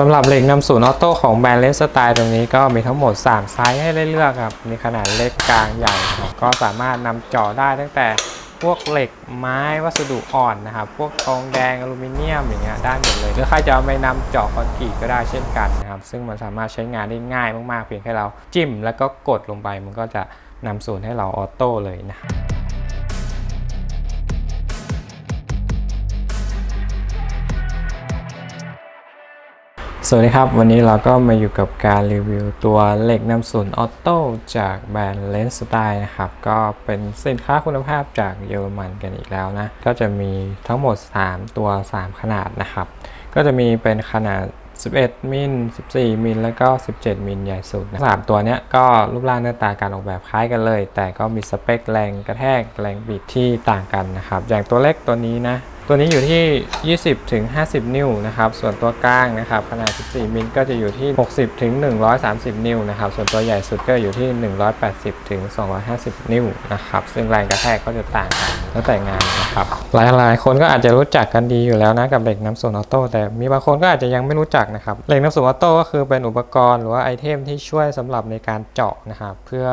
สำหรับเหล็กนำศูนย์ออโต้ของแบรนด์เลสสไตล์ตรงนี้ก็มีทั้งหมด 3 ไซส์ให้ได้เลือกครับ มีขนาดเล็กกลางใหญ่ ก็สามารถนำเจาะได้ตั้งแต่พวกเหล็กไม้วัสดุอ่อนนะครับ พวกทองแดงอลูมิเนียมอย่างเงี้ยได้หมดเลย หรือใครจะเอาไปนำเจาะคอนกรีตก็ได้เช่นกันนะครับ ซึ่งมันสามารถใช้งานได้ง่ายมากๆ เพียงแค่เราจิ้มแล้วก็กดลงไปมันก็จะนำศูนย์ให้เราออโต้เลยนะ สวัสดีครับ วันนี้เราก็มาอยู่กับการรีวิวตัวเหล็กนำศูนย์ออโต้จากแบรนด์เลนส์สไตล์นะครับ ก็เป็นสินค้าคุณภาพจากเยอรมันกันอีกแล้วนะ ก็จะมีทั้งหมด 3 ตัว 3 ขนาดนะครับ ก็จะมีเป็นขนาด 11 มิล 14 มิล แล้วก็ 17 มิลใหญ่สุดนะสามตัวเนี้ยก็รูปร่างหน้าตาการออกแบบคล้ายกันเลย แต่ก็มีสเปคแรงกระแทกแรงบิดที่ต่างกันนะครับ อย่างตัวเล็กตัวนี้นะ ตัวนี้อยู่ที่ 20ถึง50 นิ้วนะครับ ส่วนตัวกลางนะครับ ขนาด 14 มิลก็จะอยู่ที่ 60ถึง130 นิ้วนะครับ ส่วนตัวใหญ่สุดก็อยู่ที่ 180ถึง250 นิ้วนะครับ ซึ่งแรงกระแทกก็จะต่างกันแล้วแต่งานนะครับ หลายๆ คนก็อาจจะรู้จักกันดีอยู่แล้วนะกับเหล็กน้ำส่วนออโต้ แต่มีบางคนก็อาจจะยังไม่รู้จักนะครับ เหล็กน้ำส่วนออโต้ก็คือเป็นอุปกรณ์หรือว่าไอเทมที่ช่วยสำหรับในการเจาะนะครับ เพื่อ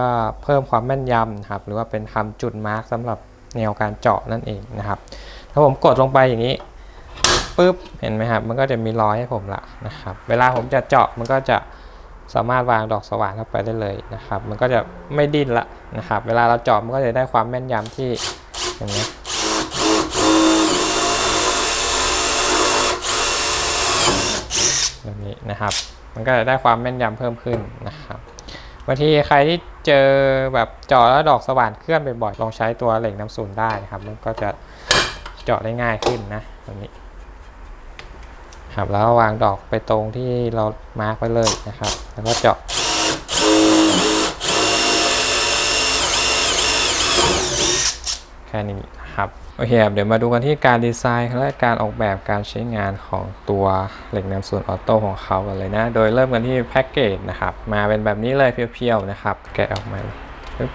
เพิ่มความแม่นยำนะครับ หรือว่าเป็นทำจุดมาร์กสำหรับแนวการเจาะนั่นเองนะครับ ถ้าผมกดลงไปอย่างนี้ปุ๊บเห็นไหมครับ มันก็จะมีรอยให้ผมละนะครับ เวลาผมจะเจาะมันก็จะสามารถวางดอกสว่านเข้าไปได้เลยนะครับ มันก็จะไม่ดิ้นละนะครับ เวลาเราเจาะมันก็จะได้ความแม่นยำที่เห็นไหมแบบนี้นะครับ มันก็จะได้ความแม่นยำเพิ่มขึ้นนะครับบางทีใครที่เจอแบบเจาะแล้วดอกสว่านเคลื่อนบ่อยๆลองใช้ตัวเหล็กน้ำศูนได้นะครับ มันก็จะ จาะได้ง่ายขึ้นนะแบบนี้ครับแล้ววางดอกไปตรงที่เรามาร์กไว้เลยนะครับ แล้วก็เจาะแค่นี้นะครับโอเคครับเดี๋ยวมาดูกันที่การดีไซน์และการออกแบบการใช้งานของตัวเหล็กนำส่วนออโต้ของเขากันเลยนะ โดยเริ่มกันที่แพ็กเกจนะครับ มาเป็นแบบนี้เลยเพียวๆนะครับ แกะออกมาเลยปึ๊บ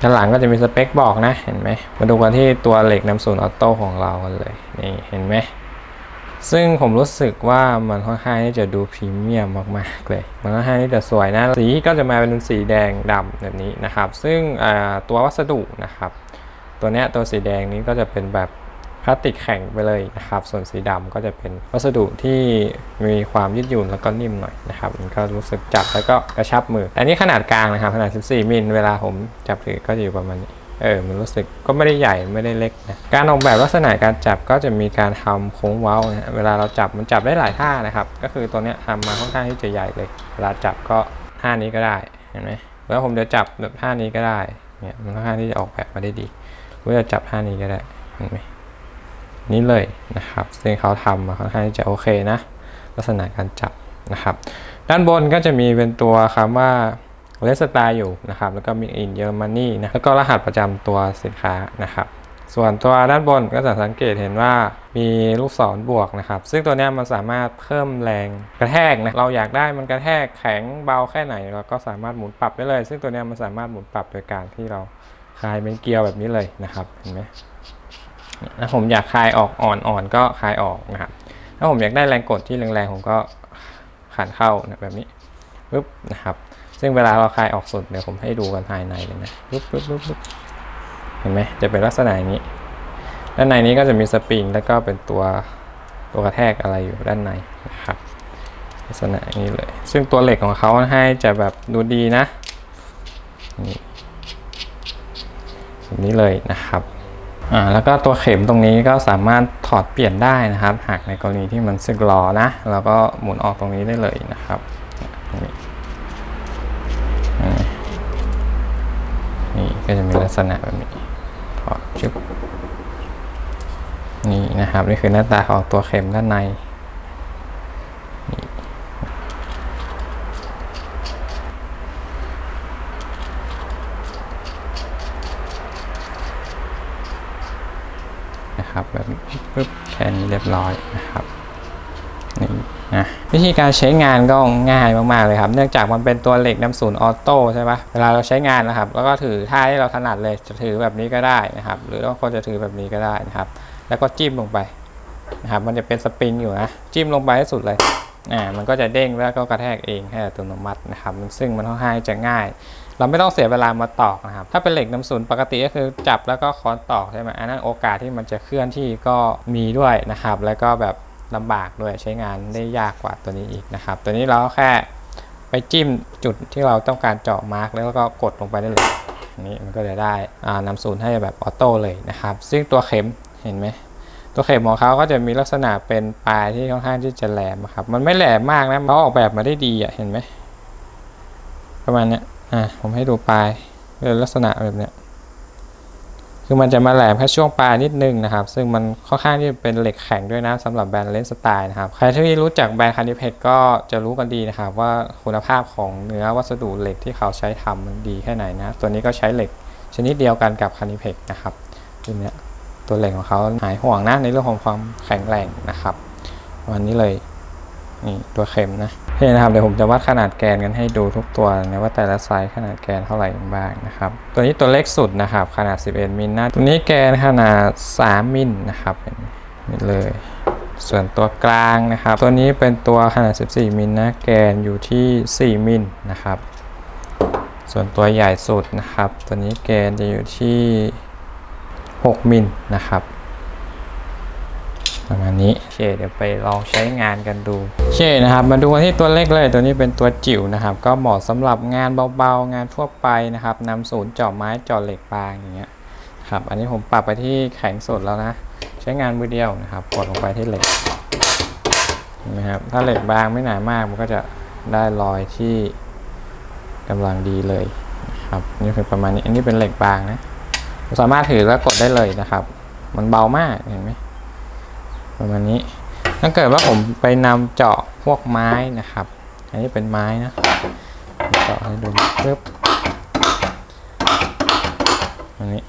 ด้านหลังก็จะมีสเปคบอกนะเห็นไหมมาดูกันที่ตัวเหล็กน้ำศูนย์ออโต้ของเรากันเลยนี่เห็นไหมซึ่งผมรู้สึกว่ามันค่อนข้างที่จะดูพรีเมียมมากๆเลย มันค่อนข้างที่จะสวยนะ สีก็จะมาเป็นสีแดงดำแบบนี้นะครับ ซึ่งตัววัสดุนะครับ ตัวเนี้ยตัวสีแดงนี้ก็จะเป็นแบบ ลาสติกแข็งไปเลยนะครับ ส่วนสีดำก็จะเป็นวัสดุที่มีความยืดหยุ่นแล้วก็นิ่มหน่อยนะครับมันก็รู้สึกจับแล้วก็กระชับมืออันนี้ขนาดกลางนะครับขนาด 14 มิลเวลาผมจับถือก็จะอยู่ประมาณนี้เออ มันรู้สึกก็ไม่ได้ใหญ่ไม่ได้เล็กนะ การออกแบบลักษณะการจับก็จะมีการทำโค้งเว้านะเวลาเราจับมันจับได้หลายท่านะครับ ก็คือตัวเนี้ยทำมาค่อนข้างที่จะใหญ่เลย เวลาจับก็ท่านี้ก็ได้เห็นไหมแล้วผมจะจับแบบท่านี้ก็ได้ เนี่ยมันค่อนข้างที่จะออกแบบมาได้ดีหรือจะจับท่านี้ก็ได้เห็นไหม นี่เลยนะครับ ซึ่งเขาทำมาค่อนข้างจะโอเคนะ ลักษณะการจับนะครับ ด้านบนก็จะมีเป็นตัวคำว่าเลสตาอยู่นะครับ แล้วก็มีอินเยอรมนีนะ แล้วก็รหัสประจำตัวสินค้านะครับส่วนตัวด้านบนก็จะสังเกตเห็นว่ามีลูกศรบวกนะครับ ซึ่งตัวนี้มันสามารถเพิ่มแรงกระแทกนะเราอยากได้มันกระแทกแข็งเบาแค่ไหน เราก็สามารถหมุนปรับได้เลย ซึ่งตัวนี้มันสามารถหมุนปรับโดยการที่เราคลายเป็นเกลียวแบบนี้เลยนะครับเห็นไหม ถ้าผมอยากคลายออกอ่อนๆก็คลายออกนะครับ ถ้าผมอยากได้แรงกดที่แรงๆผมก็ขันเข้านะแบบนี้ปึ๊บนะครับ ซึ่งเวลาเราคลายออกสุดเดี๋ยวผมให้ดูกันภายในเลยนะปึ๊บปึ๊บปึ๊บปึ๊บเห็นไหมจะเป็นลักษณะอย่างนี้ ด้านในนี้ก็จะมีสปริงแล้วก็เป็นตัวตัวกระแทกอะไรอยู่ด้านในนะครับลักษณะนี้เลย ซึ่งตัวเหล็กของเขาให้จะแบบดูดีนะนี่แบบนี้เลยนะครับ อ่าแล้วก็ตัวเข็มตรงนี้ก็สามารถถอดเปลี่ยนได้นะครับ หากในกรณีที่มันสึกหลอนะเราก็หมุนออกตรงนี้ได้เลยนะครับนี่นี่ก็จะมีลักษณะแบบนี้ถอดชุบนี่นะครับ นี่คือหน้าตาของตัวเข็มด้านในนะครับแบบนี้ปึ๊บแค่นี้เรียบร้อยนะครับนี่นะวิธีการใช้งานก็ง่ายมาก ๆ เลยครับ เนื่องจากมันเป็นตัวเหล็กน้ำศูนย์ออโต้ใช่ปะเวลาเราใช้งานนะครับ แล้วก็ถือท่าที่เราถนัดเลยจะถือแบบนี้ก็ได้นะครับ หรือบางคนจะถือแบบนี้ก็ได้นะครับ แล้วก็จิ้มลงไปนะครับ มันจะเป็นสปริงอยู่นะ จิ้มลงไปให้สุดเลยอ่ามันก็จะเด้งแล้วก็กระแทกเองให้อัตโนมัตินะครับ ซึ่งมันค่อนข้างจะง่าย เราไม่ต้องเสียเวลามาตอกนะครับ ถ้าเป็นเหล็กน้ำศูนย์ปกติก็คือจับแล้วก็ค้อนตอกใช่ไหมอันนั้นโอกาสที่มันจะเคลื่อนที่ก็มีด้วยนะครับ แล้วก็แบบลำบากด้วยใช้งานได้ยากกว่าตัวนี้อีกนะครับ ตัวนี้เราแค่ไปจิ้มจุดที่เราต้องการเจาะมาร์กแล้วก็กดลงไปได้เลยอันนี้มันก็จะได้อ่านำศูนย์ให้แบบออโต้เลยนะครับ ซึ่งตัวเข็มเห็นไหมตัวเข็มของเขาก็จะมีลักษณะเป็นปลายที่ค่อนข้างที่จะแหลมอะครับ มันไม่แหลมมากนะเขาออกแบบมาได้ดีอะเห็นไหมประมาณนี้ อะผมให้ดูปลายเป็นลักษณะแบบเนี้ยคือมันจะมาแหลมแค่ช่วงปลายนิดนึงนะครับ ซึ่งมันค่อนข้างที่เป็นเหล็กแข็งด้วยนะสำหรับแบรนด์เลนสไตล์นะครับ ใครที่รู้จักแบรนด์คานิเพกก็จะรู้กันดีนะครับ ว่าคุณภาพของเนื้อวัสดุเหล็กที่เขาใช้ทำมันดีแค่ไหนนะ ตัวนี้ก็ใช้เหล็กชนิดเดียวกันกับคานิเพกนะครับตัวเนี้ยตัวเหล็กของเขาหายห่วงนะในเรื่องของความแข็งแรงนะครับ วันนี้เลยนี่ตัวเข็มนะ โอเคนะครับเดี๋ยวผมจะวัดขนาดแกนกันให้ดูทุกตัวนะว่าแต่ละไซส์ขนาดแกนเท่าไหร่บ้างนะครับ ตัวนี้ตัวเล็กสุดนะครับ ขนาด 11 มิลนะตัวนี้แกนขนาด 3 มิลนะครับนี่เลย ส่วนตัวกลางนะครับ ตัวนี้เป็นตัวขนาด 14 มิลนะแกนอยู่ที่ 4 มิลนะครับ ส่วนตัวใหญ่สุดนะครับ ตัวนี้แกนจะอยู่ที่ 6 มิลนะครับ ประมาณนี้โอเคเดี๋ยวไปลองใช้งานกันดูโอเคนะครับ มาดูกันที่ตัวเล็กเลยตัวนี้เป็นตัวจิ๋วนะครับ ก็เหมาะสำหรับงานเบาๆ งานทั่วไปนะครับนำศูนย์เจาะไม้เจาะเหล็กบางอย่างเงี้ยครับอันนี้ผมปรับไปที่แข็งสดแล้วนะ ใช้งานมือเดียวนะครับกดลงไปที่เหล็กเห็นไหมครับถ้าเหล็กบางไม่หนามากมันก็จะได้รอยที่กำลังดีเลยครับนี่คือประมาณนี้อันนี้เป็นเหล็กบางนะ สามารถถือแล้วกดได้เลยนะครับ มันเบามากเห็นไหม ประมาณนี้ถ้าเกิดว่าผมไปนำเจาะพวกไม้นะครับ อันนี้เป็นไม้นะเจาะให้ดูปึ๊บอันนี้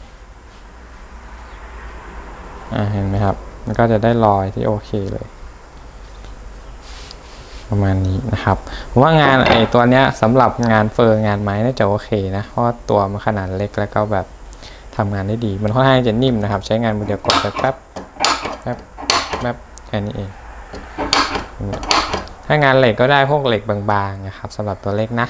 อ่าเห็นไหมครับ มันก็จะได้รอยที่โอเคเลย ประมาณนี้นะครับผมว่างานไอตัวเนี้ยสำหรับงานเฟอร์งานไม้น่าจะโอเคนะ เพราะตัวมันขนาดเล็กแล้วก็แบบทำงานได้ดี มันค่อนข้างจะนิ่มนะครับ ใช้งานมือเดียวกดไปแป๊บแป๊บ ค่นี้เองถ้างานเหล็กก็ได้พวกเหล็กบางๆนะครับสำหรับตัวเล็กนะ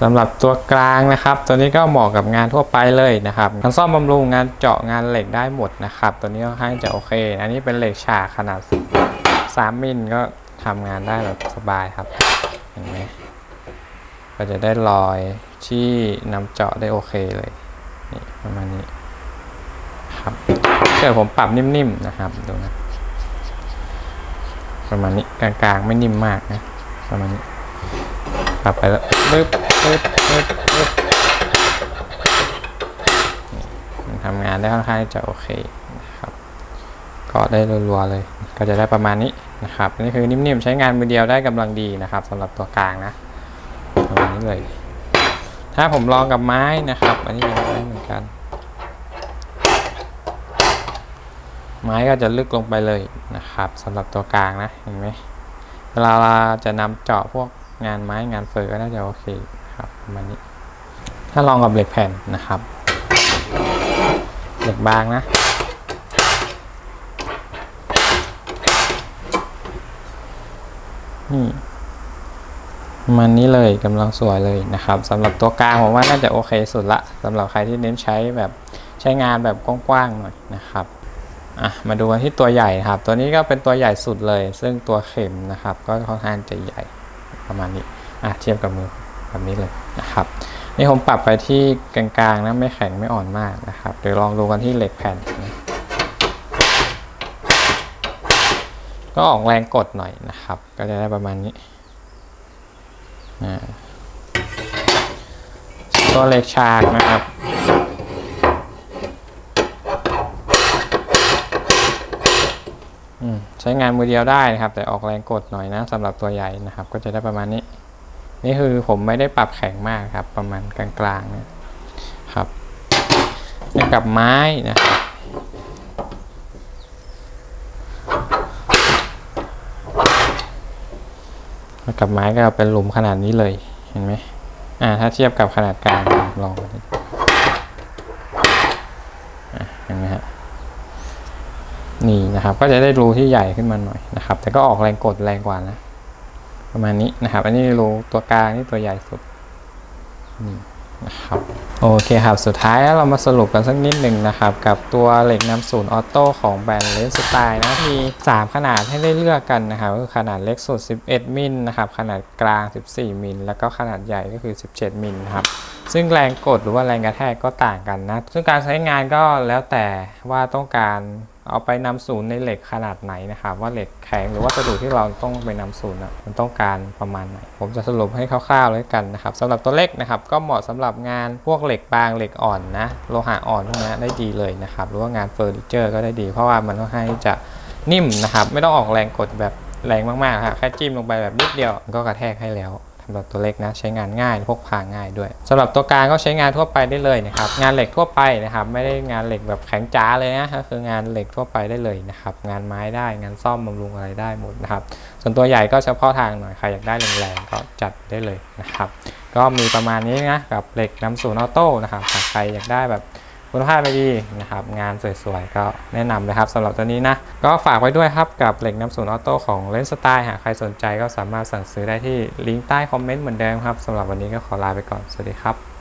สำหรับตัวกลางนะครับ ตัวนี้ก็เหมาะกับงานทั่วไปเลยนะครับงานซ่อมบำรุงงานเจาะงานเหล็กได้หมดนะครับ ตัวนี้ค่อนข้างจะโอเค อันนี้เป็นเหล็กฉากขนาด 3 มิลก็ทำงานได้แบบสบายครับเห็นไหมก็จะได้รอยที่นำเจาะได้โอเคเลยนี่ประมาณนี้ครับเกิดผมปรับนิ่มๆนะครับดูนะ ประมาณนี้กลางๆ ไม่นิ่มมากนะประมาณนี้ปรับไปแล้วปึ๊บปึ๊บปึ๊บปึ๊บมันทำงานได้ค่อนข้างจะโอเคนะครับก็ได้รัวๆเลย ก็จะได้ประมาณนี้นะครับนี่คือนิ่มๆใช้งานมือเดียวได้กำลังดีนะครับสำหรับตัวกลางนะประมาณนี้เลย ถ้าผมลองกับไม้นะครับ อันนี้เป็นไม้เหมือนกัน ไม้ก็จะลึกลงไปเลยนะครับสำหรับตัวกลางนะเห็นไหมเวลาเราจะนำเจาะพวกงานไม้งานเฟอร์ก็น่าจะโอเคครับประมาณนี้ ถ้าลองกับเหล็กแผ่นนะครับเหล็กบางนะนี่มันนี้เลยกำลังสวยเลยนะครับสำหรับตัวกลางผมว่าน่าจะโอเคสุดละสำหรับใครที่เน้นใช้แบบใช้งานแบบกว้างๆหน่อยนะครับ อะมาดูกันที่ตัวใหญ่ครับ ตัวนี้ก็เป็นตัวใหญ่สุดเลย ซึ่งตัวเข็มนะครับ ก็ค่อนข้างจะใหญ่ประมาณนี้อะเทียบกับมือแบบนี้เลยนะครับนี่ผมปรับไปที่กลางๆนะไม่แข็งไม่อ่อนมากนะครับเดี๋ยวลองดูกันที่เหล็กแผ่นนะก็ออกแรงกดหน่อยนะครับ ก็จะได้ประมาณนี้อ่าตัวเหล็กฉากนะครับ อืม ใช้งานมือเดียวได้นะครับ แต่ออกแรงกดหน่อยนะสำหรับตัวใหญ่นะครับ ก็จะได้ประมาณนี้ นี่คือผมไม่ได้ปรับแข็งมากครับ ประมาณกลางๆนะครับกับไม้นะครับกับไม้ก็เป็นหลุมขนาดนี้เลยเห็นไหมอ่าถ้าเทียบกับขนาดกลางลองดูอะเห็นไหมฮะ นี่นะครับ ก็จะได้รูที่ใหญ่ขึ้นมาหน่อยนะครับ แต่ก็ออกแรงกดแรงกว่านะ ประมาณนี้นะครับ อันนี้รูตัวกลางนี่ตัวใหญ่สุดนี่นะครับโอเคครับ สุดท้ายเรามาสรุปกันสักนิดหนึ่งนะครับ กับตัวเหล็กนำศูนย์ออโต้ของแบรนด์เลนสไตล์นะมี 3 ขนาดให้ได้เลือกกันนะครับก็คือขนาดเล็กสุด 11 มิลนะครับ ขนาดกลาง 14 มิลแล้วก็ขนาดใหญ่ก็คือ 17 มิลครับซึ่งแรงกดหรือว่าแรงกระแทกก็ต่างกันนะ ซึ่งการใช้งานก็แล้วแต่ว่าต้องการเอาไปนำศูนย์ในเหล็กขนาดไหนนะครับ ว่าเหล็กแข็งหรือว่าสดุที่เราต้องไปนำศูนย์มันต้องการประมาณไหน ผมจะสรุปให้คร่าวๆเลยกันนะครับสำหรับตัวเล็กนะครับก็เหมาะสำหรับงานพวกเหล็กบางเหล็กอ่อนนะโลหะอ่อนพวกนี้ได้ดีเลยนะครับหรือว่างานเฟอร์นิเจอร์ก็ได้ดี เพราะว่ามันค่อนข้างจะนิ่มนะครับ ไม่ต้องออกแรงกดแบบแรงมากๆครับแค่จิ้มลงไปแบบนิดเดียวก็กระแทกให้แล้ว สำหรับตัวเล็กนะใช้งานง่ายพกพาง่ายด้วยสำหรับตัวกลางก็ใช้งานทั่วไปได้เลยนะครับงานเหล็กทั่วไปนะครับ ไม่ได้งานเหล็กแบบแข็งจ้าเลยนะก็คืองานเหล็กทั่วไปได้เลยนะครับงานไม้ได้งานซ่อมบำรุงอะไรได้หมดนะครับส่วนตัวใหญ่ก็เฉพาะทางหน่อยใครอยากได้แรงๆก็จัดได้เลยนะครับก็มีประมาณนี้นะกับเหล็กน้ำศูนออโต้นะครับหากใครอยากได้แบบ คุณภาพไม่ดีนะครับ งานสวยๆ ก็แนะนำเลยครับสำหรับตัวนี้นะ ก็ฝากไว้ด้วยครับกับเหล็กน้ำสูนออโต้ของเลนสไตล์หากใครสนใจก็สามารถสั่งซื้อได้ที่ลิงก์ใต้คอมเมนต์เหมือนเดิมครับสำหรับวันนี้ก็ขอลาไปก่อน สวัสดีครับ